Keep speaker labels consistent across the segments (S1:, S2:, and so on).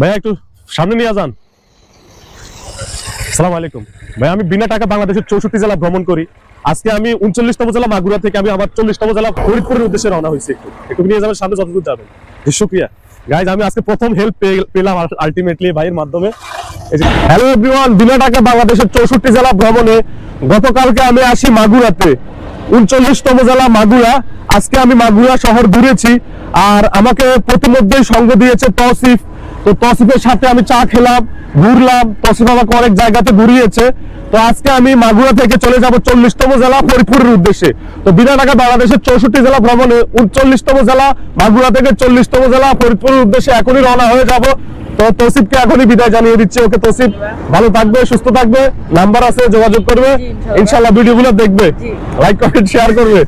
S1: ভাইয়া একটু সামনে নিয়ে যান। সালাম আলাইকুম। ভাই, আমি বিনা টাকা বাংলাদেশের চৌষট্টি জেলা ভ্রমণ করি। আজকে আমি উনচল্লিশতম জেলা মাগুরা থেকে আমি আমার চল্লিশতম জেলা ফরিদপুরের উদ্দেশ্যে রওনা হয়েছি একটু। একটু নিয়ে যাবেন, সামনে যতদূর যাবেন। শুক্রিয়া। গাইজ আমি আজকে প্রথম হেল্প পেলাম আলটিমেটলি ভাইয়ের মাধ্যমে। হ্যালো এভরিওয়ান বিনা টাকা বাংলাদেশের চৌষট্টি জেলা ভ্রমণে গতকালকে আমি আসি মাগুরাতে। উনচল্লিশতম জেলা মাগুরা। আজকে আমি মাগুরা শহর ঘুরেছি। আর আমাকে প্রতিমধ্যেই সঙ্গ দিয়েছে তসিফ তো তসিফের সাথে আমি চা খেলাম ঘুরলাম। তসিফ আমাকে অনেক জায়গাতে ঘুরিয়েছে। তো আজকে আমি মাগুরা থেকে চলে যাব চল্লিশতম জেলা ফরিদপুরের উদ্দেশ্যে। তো বিনা টাকা বাংলাদেশের চৌষট্টি জেলা ভ্রমণে উনচল্লিশতম জেলা মাগুরা থেকে চল্লিশতম জেলা ফরিদপুরের উদ্দেশ্যে এখনই রওনা হয়ে যাব। তো তৌসিফকে এখনই বিদায় জানিয়ে দিচ্ছি। ওকে তৌসিফ ভালো থাকবে সুস্থ থাকবে। নাম্বার আছে যোগাযোগ করবে। ইনশাল্লাহ। ভিডিওগুলো দেখবে। লাইক কমেন্ট শেয়ার করবে।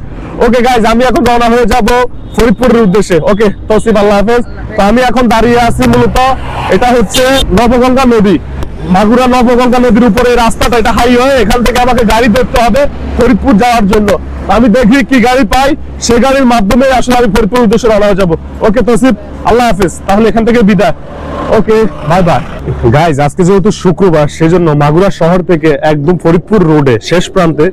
S1: ওকে গাইজ আমি এখন রওনা হয়ে যাব ফরিদপুরের উদ্দেশ্যে। ওকে তসিফ, আল্লাহ হাফেজ। তো আমি এখন দাঁড়িয়ে আছি মূলত, এটা হচ্ছে নবগঙ্গা নদী। মাগুরা নবগঙ্গা নদীর উপরে রাস্তাটা, এটা হাইওয়ে এখান থেকে আমাকে গাড়ি ধরতে হবে ফরিদপুর যাওয়ার জন্য। আমি দেখি কি গাড়ি পাই সেই গাড়ির মাধ্যমে আসলে আমি ফরিদপুর উদ্দেশ্যে রওনা হয়ে যাব। ওকে, তসিফ, আল্লাহ হাফেজ। তাহলে এখান থেকে বিদায়। ওকে বাই বাই গাইজ আজকে যেহেতু শুক্রবার, সেজন্য মাগুরা শহর থেকে একদম ফরিদপুর রোডে শেষ প্রান্তে,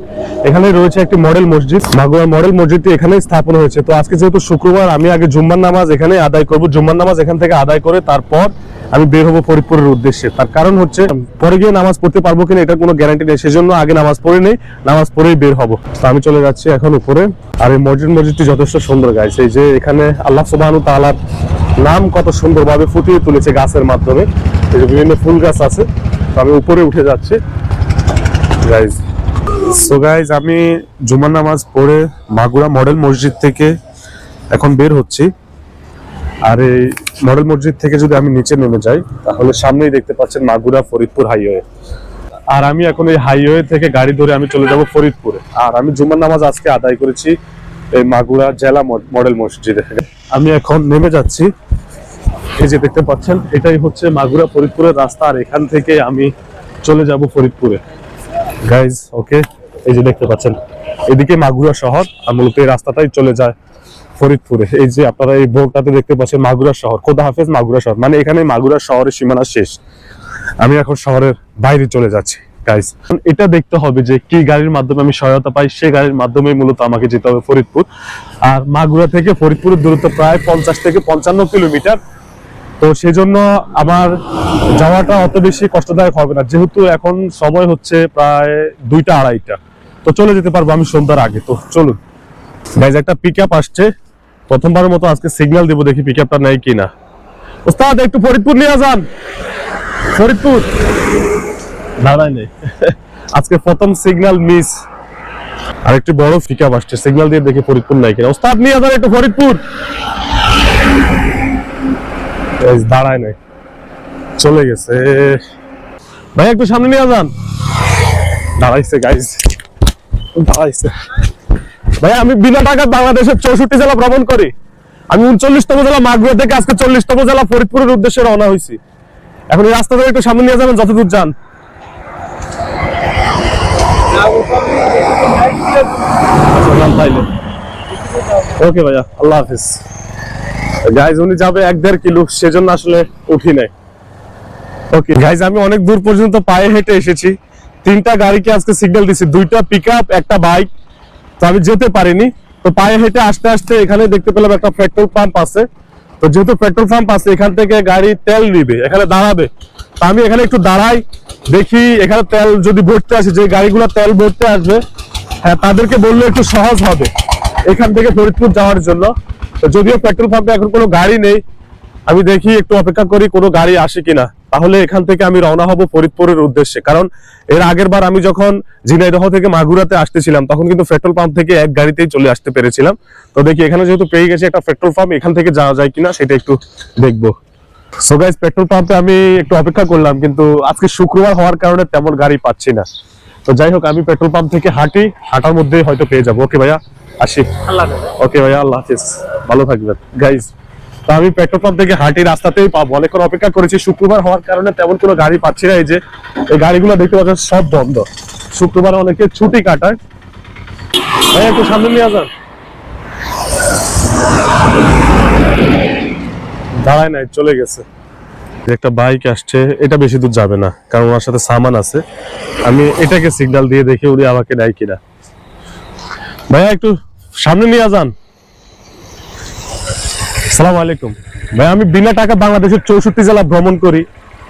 S1: এখানে রয়েছে একটি মডেল মসজিদ। মাগুরা মডেল মসজিদটি এখানে স্থাপন হয়েছে। তো আজকে যেহেতু শুক্রবার, আমি আগে জুম্মার নামাজ এখানে আদায় করব। জুম্মার নামাজ এখান থেকে আদায় করে তারপর আমি বের হব ফরিদপুরের উদ্দেশ্যে। তার কারণ হচ্ছে পরে গিয়ে নামাজ পড়তে পারব কিনা এটার কোনো গ্যারান্টি নেই। সেজন্য আগে নামাজ পড়ে নেই, নামাজ পড়েই বের হব। তো আমি চলে যাচ্ছি এখন উপরে। আর এই মসজিদ মসজিদটি যথেষ্ট সুন্দর গাইছে এই যে এখানে আল্লাহ সুবাহানু তাআলার নাম কত সুন্দরভাবে ফুটিয়ে তুলেছে গাছের মাধ্যমে। এই যে বিভিন্ন ফুল গাছ আছে। তো আমি উপরে উঠে যাচ্ছি গাইজ সো গাইজ আমি জুমার নামাজ পড়ে মাগুরা মডেল মসজিদ থেকে এখন বের হচ্ছি। আর এই মডেল মসজিদ থেকে যদি আমি নিচে নেমে যাই, তাহলে সামনেই দেখতে পাচ্ছেন মাগুরা ফরিদপুর হাইওয়ে। আর আমি এখন এই হাইওয়ে থেকে গাড়ি ধরে আমি চলে যাব ফরিদপুরে। আর আমি জুমার নামাজ আজকে আদায় করেছি এই মাগুরা জেলা মড- মডেল মসজিদে আমি এখন নেমে যাচ্ছি। এই যে দেখতে পাচ্ছেন, এটাই হচ্ছে মাগুরা ফরিদপুরের রাস্তা। আর এখান থেকে আমি চলে যাব ফরিদপুরে। গাইজ ওকে এই যে দেখতে পাচ্ছেন, এদিকে মাগুরা শহর, আর মূলত এই রাস্তাটাই চলে যায়। ফরিদপুরে, এই যে আপনারা এই বোর্ডটাতে দেখতে পাচ্ছেন মাগুরা শহর। খোদা হাফেজ মাগুরা শহর। মানে এখানে মাগুরা শহরের সীমানা শেষ। আমি এখন শহরের বাইরে চলে যাচ্ছি গাইজ এটা দেখতে হবে যে কি গাড়ির মাধ্যমে আমি সহায়তা পাই, সে গাড়ির মাধ্যমে মূলত আমাকে যেতে হবে ফরিদপুর। আর মাগুরা থেকে ফরিদপুরের দূরত্ব প্রায় পঞ্চাশ থেকে পঞ্চান্ন কিলোমিটার। তো সেজন্য আমার যাওয়াটা অত বেশি কষ্টদায়ক হবে না। যেহেতু এখন সময় হচ্ছে প্রায় দুইটা আড়াইটা। তো চলে যেতে পারব আমি সন্ধ্যার আগে। তো চলুন। গাইজ একটা পিক আসছে। প্রথমবারের মতো আজকে সিগন্যাল দিব দেখি পিক আপটা নেই কিনা। ওস্তাদ, একটু ফরিদপুর নিয়ে যান। ফরিদপুর। দাঁড়ায় নেই। আজকে প্রথম সিগন্যাল মিস আর একটু বড় পিক আপ আসছে। সিগন্যাল দিয়ে দেখি ফরিদপুর নাই কিনা। ওস্তাদ, নিয়ে যান একটু ফরিদপুর। দাঁড়ায় নাই। চলে গেছে। ভাই, একটু সামনে নিয়ে যান। দাঁড়াইছে গাইজ দাঁড়াইছে। ভাই, আমি বিনা টাকা বাংলাদেশের চৌষট্টি জেলা ভ্রমণ করি। আমি উনচল্লিশতম জেলা মাগুরা থেকে আজকে চল্লিশতম জেলা ফরিদপুরের উদ্দেশ্যে রওনা হয়েছি। এখন এই রাস্তা ধরে একটু সামনে নিয়ে যাবেন, যতদূর যান। ওকে ভাইয়া, আল্লাহ হাফিজ। গাইজ উনি যাবে এক দেড় কিলো, সেজন্য আসলে উঠি নাই। ওকে গাইজ আমি অনেক দূর পর্যন্ত পায়ে হেঁটে এসেছি। তিনটা গাড়িকে আজকে সিগন্যাল দিছি। দুইটা পিক একটা বাইক তো আমি যেতে পারিনি। তো পায়ে হেঁটে আসতে আসতে এখানে দেখতে পেলাম একটা পেট্রোল পাম্প আছে। তো যেহেতু পেট্রোল পাম্প আছে, এখান থেকে গাড়ি তেল নিবে, এখানে দাঁড়াবে। তো আমি এখানে একটু দাঁড়াই, দেখি এখানে তেল যদি ভরতে আসে, যে গাড়িগুলো তেল ভরতে আসবে হ্যাঁ তাদেরকে বললে একটু সহজ হবে এখান থেকে ফরিদপুর যাওয়ার জন্য। যদিও পেট্রোল পাম্পে এখন কোনো গাড়ি নেই আমি দেখি একটু অপেক্ষা করি কোনো গাড়ি আসে কিনা। তাহলে এখান থেকে আমি রওনা হব ফরিদপুরের উদ্দেশ্যে। কারণ এর আগের বার আমি যখন ঝিনাইদহ থেকে মাগুরাতে আসতেছিলাম তখন কিন্তু পেট্রোল পাম্প থেকে এক গাড়িতেই চলে আসতে পেরেছিলাম। তো দেখি এখানে যেহেতু পেয়ে গেছি একটা পেট্রোল পাম্প এখান থেকে যাওয়া যায় কিনা সেটা একটু দেখব। সো গাইজ পেট্রোল পাম্পে আমি একটু অপেক্ষা করলাম কিন্তু আজকে শুক্রবার হওয়ার কারণে তেমন গাড়ি পাচ্ছি না। তো যাই হোক আমি পেট্রোল পাম্প থেকে হাঁটি হাঁটার মধ্যে হয়তো পেয়ে যাব। ওকে ভাইয়া আসি। ওকে ভাইয়া আল্লাহ হাফিজ। ভালো থাকবেন। গাইজ তো আমি পেট্রোল পাম্প থেকে হাঁটি রাস্তাতেই পাবো অনেকক্ষণ অপেক্ষা করেছি। শুক্রবার হওয়ার কারণে তেমন কোনো গাড়ি পাচ্ছি না। এই যে, এই গাড়িগুলো দেখতে পাচ্ছেন, সব বন্ধ। শুক্রবার অনেকে ছুটি কাটায়। ভাই, একটু সামনে নিয়ে যান দাঁড়ায় নাই, চলে গেছে। একটা বাইক আসছে, এটা বেশি দূর যাবে না, কারণ ওনার সাথে সামান আছে। আমি এটাকে সিগন্যাল দিয়ে দেখি উনি আমাকে নেয় কিনা। ভাইয়া, একটু সামনে নিয়ে যান সালাম আলাইকুম। ভাই আমি বিনা টাকা বাংলাদেশের চৌষট্টি জেলা ভ্রমণ করি।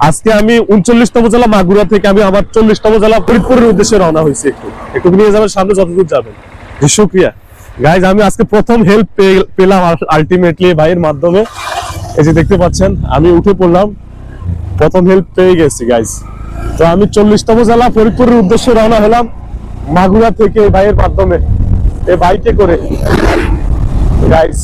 S1: আজকে আমি উনচল্লিশতম জেলা মাগুরা থেকে আমি আমার চল্লিশতম জেলা ফরিদপুরের উদ্দেশ্যে রওনা হয়েছি। একটু একটু নিয়ে যাবেন সামনে যতদূর যাবেন। জি, শুক্রিয়া। গাইজ আমি আজকে প্রথম হেল্প পেলাম আলটিমেটলি ভাইয়ের মাধ্যমে। এই যে দেখতে পাচ্ছেন আমি উঠে পড়লাম। প্রথম হেল্প পেয়ে গেছি গাইজ তো আমি চল্লিশতম জেলা ফরিদপুরের উদ্দেশ্যে রওনা হলাম মাগুরা থেকে ভাইয়ের মাধ্যমে। এই বাইকে করে। গাইজ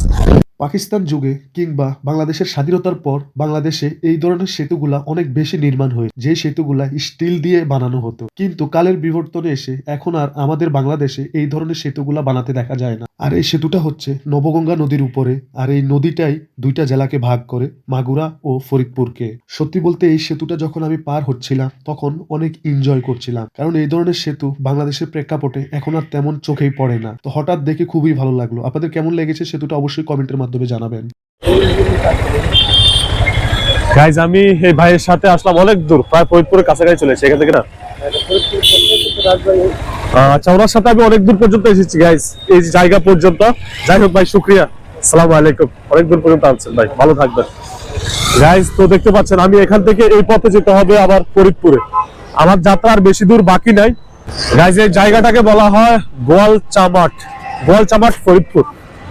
S2: পাকিস্তান যুগে কিংবা বাংলাদেশের স্বাধীনতার পর বাংলাদেশে এই ধরনের সেতুগুলা অনেক বেশি নির্মাণ হয়ে যে সেতুগুলা স্টিল দিয়ে বানানো হতো। কিন্তু কালের বিবর্তনে এসে এখন আর আমাদের বাংলাদেশে এই ধরনের সেতুগুলা বানাতে দেখা যায় না। আর এই সেতুটা হচ্ছে নবগঙ্গা নদীর উপরে আর এই নদীটাই দুইটা জেলাকে ভাগ করে মাগুরা ও ফরিদপুরকে। সত্যি বলতে এই সেতুটা যখন আমি পার হচ্ছিলাম তখন অনেক এনজয় করছিলাম। কারণ এই ধরনের সেতু বাংলাদেশের প্রেক্ষাপটে এখন আর তেমন চোখেই পড়ে না। তো হঠাৎ দেখে খুবই ভালো লাগল। আপনাদের কেমন লেগেছে সেতুটা অবশ্যই কমেন্টের জানাবেন।
S1: গাইজ আমি এই ভাইয়ের সাথে আসলাম অনেক দূর, প্রায় ফরিদপুরের কাছাকাছি চলে এখান থেকে না? আচ্ছা ওনার সাথে আমি অনেক দূর পর্যন্ত এসেছি গাইজ এই জায়গা পর্যন্ত। যাই হোক ভাই, শুক্রিয়া। সালাম আলাইকুম। অনেক দূর পর্যন্ত আনছেন ভাই, ভালো থাকবেন। গাইজ তো দেখতে পাচ্ছেন, আমি এখান থেকে এই পথে যেতে হবে আবার ফরিদপুরে। আমার যাত্রা আর বেশি দূর বাকি নাই। গাইজ এই জায়গাটাকে বলা হয় গোয়াল চামাট গোয়াল চামাট ফরিদপুর।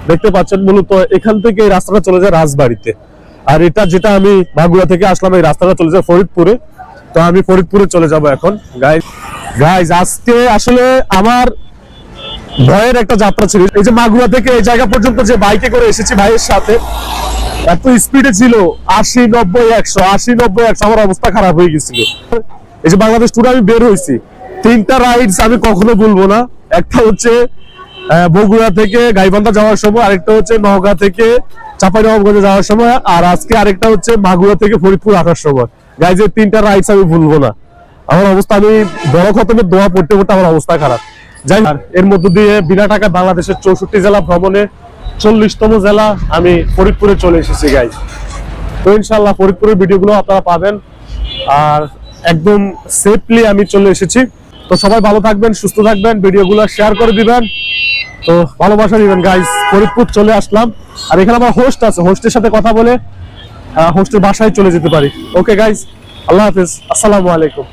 S1: দেখতে পাচ্ছেন মূলত এখান থেকে রাস্তাটা চলে যায় রাজবাড়িতে। আর এটা যেটা আমি মাগুরা থেকে আসলাম, এই রাস্তাটা চলে যায় ফরিদপুরে। তো আমি ফরিদপুরে চলে যাব এখন। গাইজ গাইজ আজকে আসলে আমার ভয়ের একটা যাত্রা ছিল। এই যে মাগুরা থেকে এই জায়গা পর্যন্ত যে বাইকে করে এসেছি ভাইয়ের সাথে, এত স্পিডে ছিল, আশি, নব্বই, একশো, আশি, নব্বই, একশো, আমার অবস্থা খারাপ হয়ে গেছিল। এই যে বাংলাদেশ ট্যুরে আমি বের হয়েছি। তিনটা রাইডস আমি কখনো ভুলবো না। একটা হচ্ছে বগুড়া থেকে গাইবান্ধা যাওয়ার সময়, আরেকটা হচ্ছে নওগাঁ থেকে চাঁপাইনবাবগঞ্জে যাওয়ার সময়, আর আজকে আরেকটা হচ্ছে মাগুরা থেকে ফরিদপুর আসার সময়। গাইজ এই তিনটা রাইডস আমি ভুলবো না। আমার অবস্থা, আমি বড় খতমের দোয়া পড়তে পড়তে আমার অবস্থা খারাপ। যাই এর মধ্য দিয়ে বিনা টাকা বাংলাদেশের চৌষট্টি জেলা ভ্রমণে চল্লিশতম জেলা আমি ফরিদপুরে চলে এসেছি গাইজ তো ইনশাল্লাহ ফরিদপুরের ভিডিওগুলো আপনারা পাবেন। আর একদম সেফলি আমি চলে এসেছি। তো সবাই ভালো থাকবেন, সুস্থ থাকবেন, ভিডিওগুলো শেয়ার করে দিবেন। তো ভালোবাসা দিবেন গাইস ফরিদপুর চলে আসলাম। আর এখানে আমার হোস্ট আছে। হোস্টের সাথে কথা বলে হোস্টের বাসায় চলে যেতে পারি। ওকে গাইস আল্লাহ হাফিজ। আসসালামু আলাইকুম।